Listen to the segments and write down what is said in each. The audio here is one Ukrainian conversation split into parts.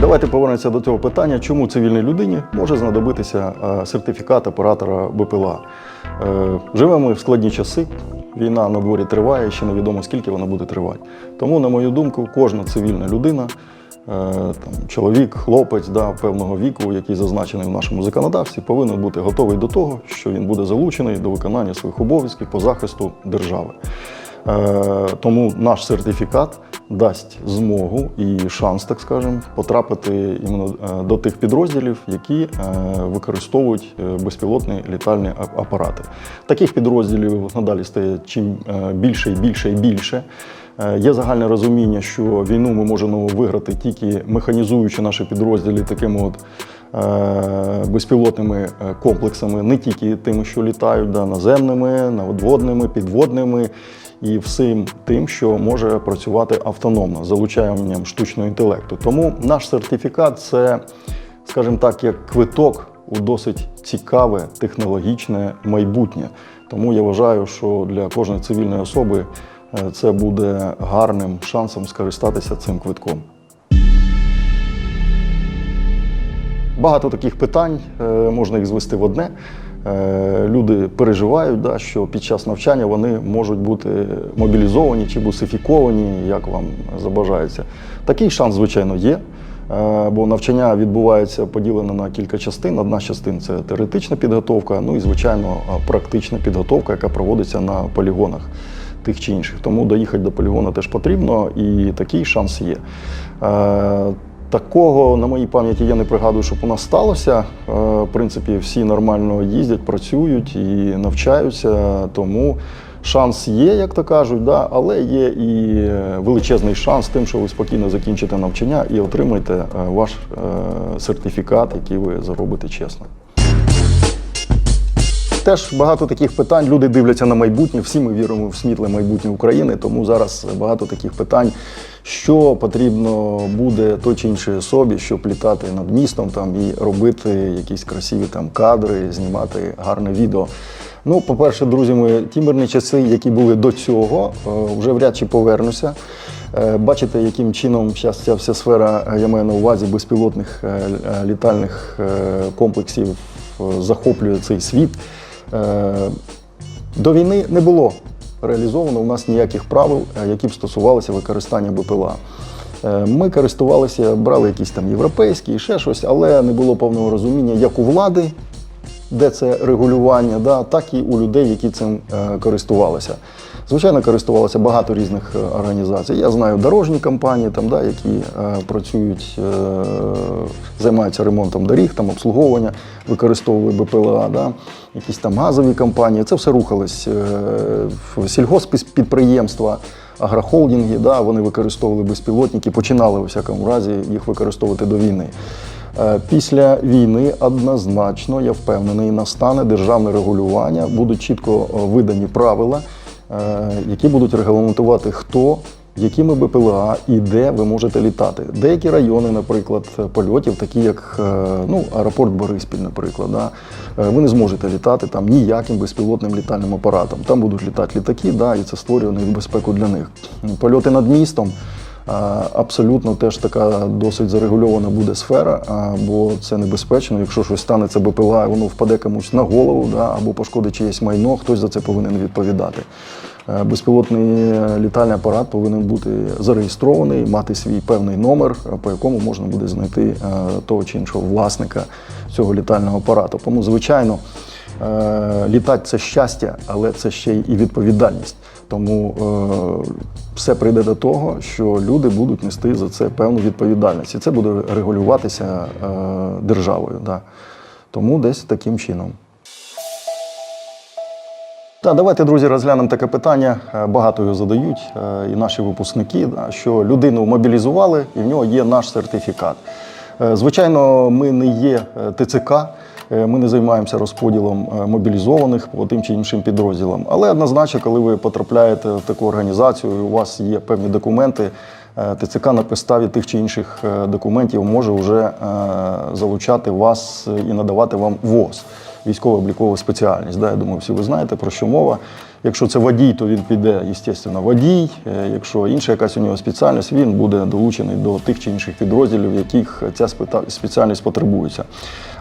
давайте повернемося до цього питання, чому цивільній людині може знадобитися е, сертифікат оператора БПЛА. Е, Живемо ми в складні часи. Війна на дворі триває, ще невідомо скільки вона буде тривати. Тому, на мою думку, кожна цивільна людина, е, там, чоловік, хлопець да, певного віку, який зазначений в нашому законодавстві, повинен бути готовий до того, що він буде залучений до виконання своїх обов'язків по захисту держави. Е, Тому наш сертифікат дасть змогу і шанс, так скажемо, потрапити іменно е, до тих підрозділів, які е, використовують безпілотні літальні апарати. Таких підрозділів надалі стає чим більше і більше і більше. Є загальне розуміння, що війну ми можемо виграти тільки механізуючи наші підрозділи такими от безпілотними комплексами, не тільки тими, що літають, да, наземними, надводними, підводними і всім тим, що може працювати автономно, з залучанням штучного інтелекту. Тому наш сертифікат це, скажімо так, як квиток у досить цікаве технологічне майбутнє. Тому я вважаю, що для кожної цивільної особи е, це буде гарним шансом скористатися цим квитком. Багато таких питань е, можна їх звести в одне. Е, Люди переживають, да, що під час навчання вони можуть бути мобілізовані чи бусифіковані, як вам забажається. Такий шанс, звичайно, є. е, Бо навчання відбувається поділено на кілька частин. Одна з частин це теоретична підготовка, ну і звичайно практична підготовка, яка проводиться на полігонах тих чи інших. Тому доїхати до полігону теж потрібно, і такий шанс є. Такого на моїй пам'яті я не пригадую, щоб у нас сталося. Е, В принципі, всі нормально їздять, працюють і навчаються, тому шанс є, як то кажуть, да? але є і величезний шанс тим, що ви спокійно закінчите навчання і отримаєте е, ваш е, сертифікат, який ви заробите чесно. Теж багато таких питань. Люди дивляться на майбутнє. Всі ми віримо в світле майбутнє України. Тому зараз багато таких питань, що потрібно буде той чи іншій особі, щоб літати над містом там і робити якісь красиві там кадри, знімати гарне відео. Ну, по-перше, друзі мої, ті мирні часи, які були до цього, е, вже вряд чи повернуся. Е, Бачите, яким чином зараз ця вся сфера, е, я маю на увазі безпілотних літальних комплексів захоплює цей світ. Е, До війни не було реалізовано у нас ніяких правил, е, які б стосувалися використання БПЛА. Е, Ми користувалися, брали якісь там європейські і ще щось, але не було повного розуміння як у влади, де це регулювання, да, так і у людей, які цим користувалися. Звичайно, користувалося багато різних е, організацій. Я знаю дорожні компанії, там, да, які е, працюють, е, займаються ремонтом доріг, там, обслуговування, використовують БПЛА, да, якісь там газові компанії. Це все рухалось. Е, сільгоспідприємства, агрохолдинги, да, вони використовували безпілотники, починали у всякому разі їх використовувати до війни. Е, Після війни однозначно, я впевнений, настане державне регулювання, будуть чітко е, видані правила, які будуть регламентувати, хто, якими БПЛА і де ви можете літати. Деякі райони, наприклад, польотів, такі як е, ну, аеропорт Бориспіль, наприклад, да, е, ви не зможете літати там ніяким безпілотним літальним апаратом. Там будуть літати літаки, да, і це створює небезпеку для них. Польоти над містом. Абсолютно теж така досить зарегульована буде сфера, бо це небезпечно. Якщо щось станеться БПЛА, воно впаде комусь на голову да, або пошкодить чиєсь майно, хтось за це повинен відповідати. Е, Безпілотний літальний апарат повинен бути зареєстрований, мати свій певний номер, е, по якому можна буде знайти е, того чи іншого власника цього літального апарату. Тому, звичайно, літати це щастя, але це ще й відповідальність. Тому е, все прийде до того, що люди будуть нести за це певну відповідальність. І це буде регулюватися е, державою. Да. Тому десь таким чином. Так, давайте, друзі, розглянемо таке питання. Е, Багато його задають, е, і наші випускники, що людину мобілізували, і в нього є наш сертифікат. Е, Звичайно, ми не є е, ТЦК, е, ми не займаємося розподілом е, мобілізованих по тим чи іншим підрозділам. Але однозначно, коли ви потрапляєте в таку організацію, у вас є певні документи, е, ТЦК на підставі тих чи інших е, документів може вже е, залучати вас і надавати вам ВОЗ військово-облікову спеціальність. Да, я думаю, всі ви знаєте, про що мова. Якщо це водій, то він піде, звісно, водій. Е, Якщо інша якась у нього спеціальність, він буде долучений до тих чи інших підрозділів, яких ця спеціальність потребується.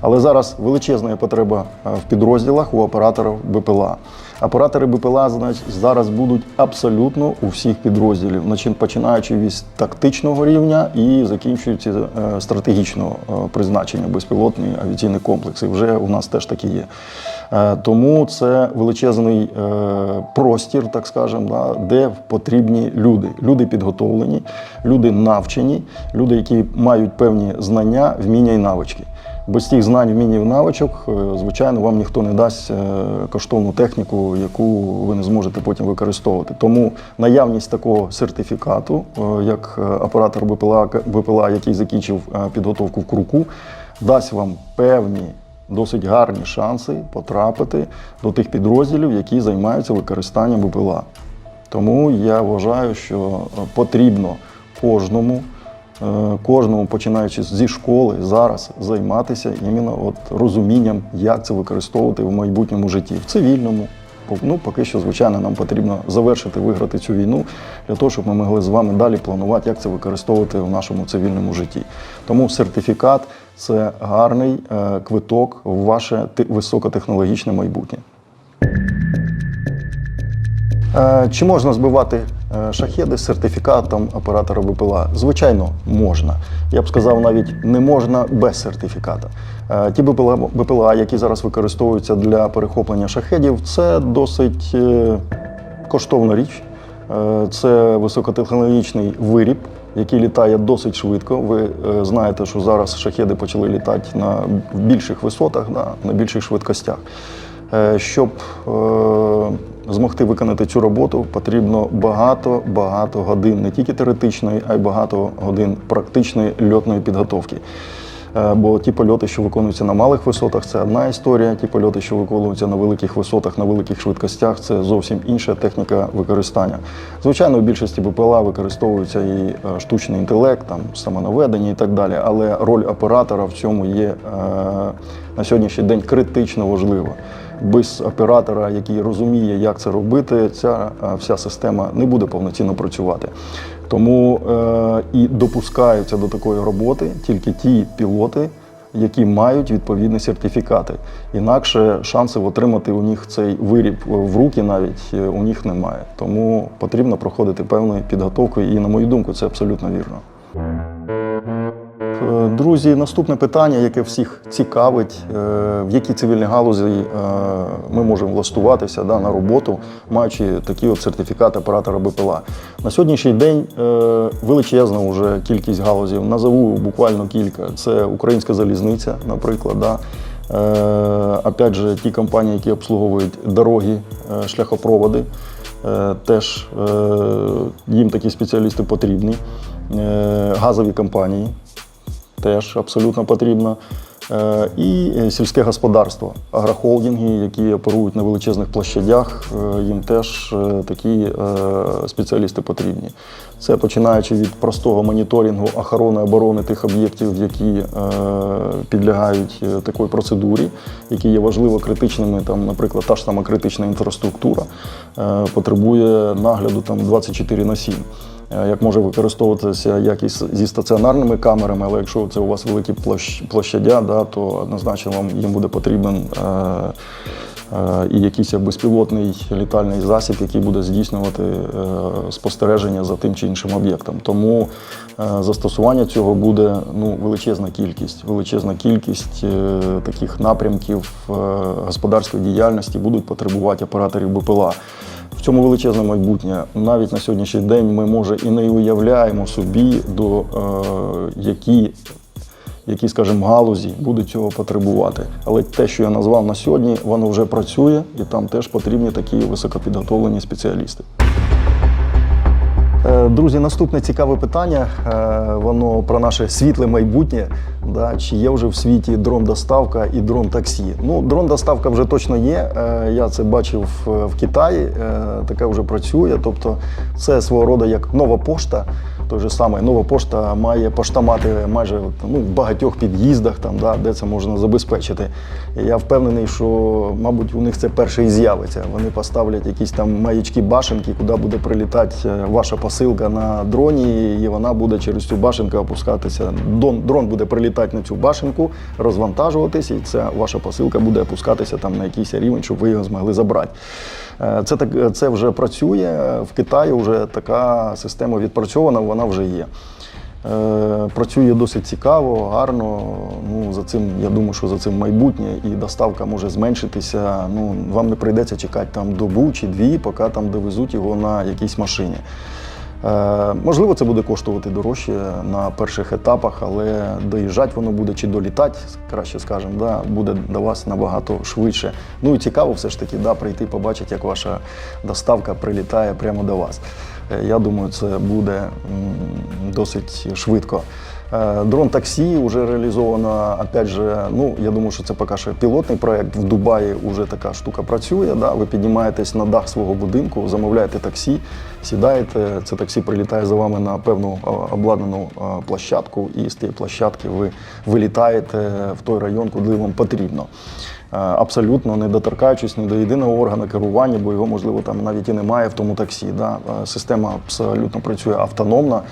Але зараз величезна потреба е, в підрозділах у операторів БПЛА. Оператори БПЛА зараз будуть абсолютно у всіх підрозділів, починаючи від тактичного рівня і закінчуючи е, стратегічного е, призначення безпілотні авіаційні комплекси. Вже у нас теж такі є. Е, Тому це величезний простір, так скажемо, де потрібні люди. Люди підготовлені, люди навчені, люди, які мають певні знання, вміння і навички. Без тих знань, вмінь і навичок, е, звичайно, вам ніхто не дасть е, коштовну техніку, яку ви не зможете потім використовувати. Тому наявність такого сертифікату, е, як оператор БПЛА, БПЛА який закінчив підготовку в круку, дасть вам певні досить гарні шанси потрапити до тих підрозділів, які займаються використанням БПЛА. Тому я вважаю, що потрібно кожному, кожному, починаючи зі школи, зараз займатися іменно от розумінням, як це використовувати в майбутньому житті, в цивільному. Ну, поки що, звичайно, нам потрібно завершити, виграти цю війну для того, щоб ми могли з вами далі планувати, як це використовувати в нашому цивільному житті. Тому сертифікат це гарний е, квиток в ваше те- високотехнологічне майбутнє. Е, Чи можна збивати е, шахеди з сертифікатом оператора БПЛА? Звичайно, можна. Я б сказав, навіть не можна без сертифіката. Е, Ті БПЛА, БПЛА, які зараз використовуються для перехоплення шахедів, це досить коштовна річ. Це високотехнологічний виріб, який літає досить швидко. Ви знаєте, що зараз шахеди почали літати на більших висотах, на більших швидкостях. Е, Щоб е, змогти виконати цю роботу, потрібно багато багато годин не тільки теоретичної, а й багато годин практичної льотної підготовки. Е, Бо ті польоти, що виконуються на малих висотах, це одна історія. Ті польоти, що виконуються на великих висотах, на великих швидкостях, це зовсім інша техніка використання. Звичайно, у більшості БПЛА використовується і штучний інтелект, там самонаведення і так далі. Але роль оператора в цьому є на сьогоднішній день критично важлива. Без оператора, який розуміє, як це робити, ця е, вся система не буде повноцінно працювати. Тому е, і допускаються до такої роботи тільки ті пілоти, які мають відповідні сертифікати. Інакше шансів отримати у них цей виріб в руки навіть е, у них немає. Тому потрібно проходити певну підготовку, і, на мою думку, це абсолютно вірно. Е, Друзі, наступне питання, яке всіх цікавить, е, в якій цивільній галузі е, ми можемо влаштуватися да, на роботу, маючи такі от сертифікати оператора БПЛА. На сьогоднішній день величезна вже кількість галузів. Назову буквально кілька. Це українська залізниця, наприклад. Да. Опять же, ті компанії, які обслуговують дороги, шляхопроводи, теж їм такі спеціалісти потрібні. Газові компанії теж абсолютно потрібно. Е, І е, сільське господарство, агрохолдинги, які оперують на величезних площадях, е, їм теж такі спеціалісти потрібні. Це починаючи від простого моніторингу охорони оборони тих об'єктів, які підлягають такій процедурі, які є важливо критичними, там, наприклад, та ж сама критична інфраструктура потребує нагляду там 24 на 7 е, як може використовуватися як і зі стаціонарними камерами, але якщо це у вас великі площ, площадя, да, то однозначно вам їм буде потрібен е, е, і якийсь безпілотний літальний засіб, який буде здійснювати е, спостереження за тим чи іншим об'єктом. Тому е, застосування цього буде ну, величезна кількість. Величезна кількість е, таких напрямків е, господарської діяльності будуть потребувати операторів БПЛА. В цьому величезне майбутнє. Навіть на сьогоднішній день ми може і не уявляємо собі, до е, які, які, скажімо, галузі будуть цього потребувати. Але те, що я назвав на сьогодні, воно вже працює, і там теж потрібні такі високопідготовлені спеціалісти. Друзі, наступне цікаве питання. е, Воно про наше світле майбутнє. Да? Чи є вже в світі дрон-доставка і дрон-таксі? Ну, дрон-доставка вже точно є. Е, Я це бачив е, в Китаї. Таке вже працює. Тобто, це свого роду як нова пошта. Той же самий нова пошта має поштамати майже ну, в багатьох під'їздах, там, да, де це можна забезпечити. І я впевнений, що, мабуть, у них це перше і з'явиться. Вони поставлять якісь там маячки башенки, куди буде прилітати е, ваша посилка на дроні, і вона буде через цю башенку опускатися. Дрон, буде прилітати на цю башенку, розвантажуватись, і ця ваша посилка буде опускатися там на якийсь рівень, щоб ви його змогли забрати. Е, Це так це вже працює. В Китаї вже така система відпрацьована, вона вже є. Е, Працює досить цікаво, гарно. Ну, за цим, я думаю, що за цим майбутнє і доставка може зменшитися. Ну, вам не прийдеться чекати там добу чи дві, поки там довезуть його на якійсь машині. Е, можливо, це буде коштувати дорожче на перших етапах, але доїжджати воно буде чи долітати, краще скажемо, да, буде до вас набагато швидше. Ну і цікаво все ж таки да, прийти, побачити, як ваша доставка прилітає прямо до вас. Е, Я думаю, це буде досить швидко. Е, Дрон таксі вже реалізовано. Опять же, ну я думаю, що це поки що пілотний проект. В Дубаї вже така штука працює. Да? Ви піднімаєтесь на дах свого будинку, замовляєте таксі, сідаєте. Це таксі прилітає за вами на певну обладнану площадку, і з тієї площадки ви вилітаєте в той район, куди вам потрібно. Е, Абсолютно не доторкаючись ні до єдиного органу керування, бо його можливо там навіть і немає в тому таксі. Да? Е, Система абсолютно працює автономно.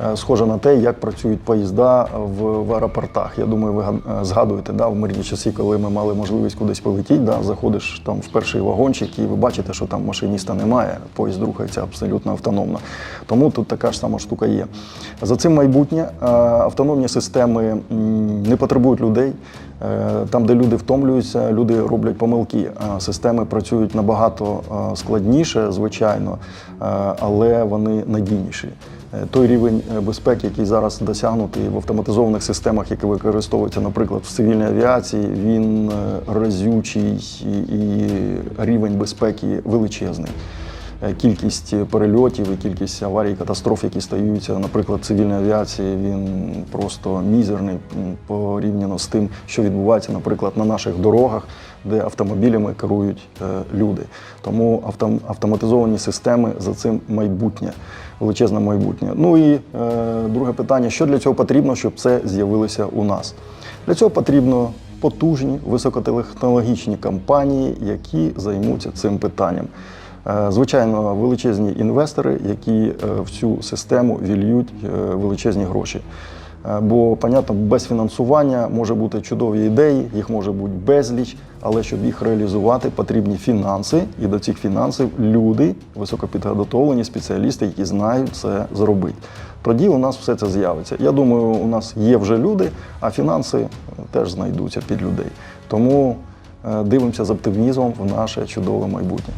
Е, Схоже на те, як працюють поїзда в, в аеропортах. Я думаю, ви е, згадуєте, да, в мирні часи, коли ми мали можливість кудись полетіти, да, заходиш там в перший вагончик і ви бачите, що там машиніста немає, поїзд рухається абсолютно автономно. Тому тут така ж сама штука є. За цим майбутнє Е, автономні системи не потребують людей. Там, де люди втомлюються, люди роблять помилки. Системи працюють набагато складніше, звичайно, але вони надійніші. Е, Той рівень е, безпеки, який зараз досягнутий в автоматизованих системах, які використовуються, наприклад, в цивільній авіації, він е, разючий і, і рівень безпеки величезний. Е, Кількість перельотів і кількість аварій, катастроф, які стаються, наприклад, в цивільній авіації, він просто мізерний порівняно з тим, що відбувається, наприклад, на наших дорогах, де автомобілями керують е, люди. Тому автом- автоматизовані системи за цим майбутнє, величезне майбутнє. Ну і е, друге питання: що для цього потрібно, щоб це з'явилося у нас? Для цього потрібно потужні високотехнологічні компанії, які займуться цим питанням. Е, Звичайно, величезні інвестори, які е, в цю систему вільють е, величезні гроші. Бо, понятно, без фінансування може бути чудові ідеї, їх може бути безліч, але щоб їх реалізувати, потрібні фінанси, і до цих фінансів люди, високопідготовлені спеціалісти, які знають це зробити. Тоді у нас все це з'явиться. Я думаю, у нас є вже люди, а фінанси теж знайдуться під людей. Тому дивимося з оптимізмом в наше чудове майбутнє.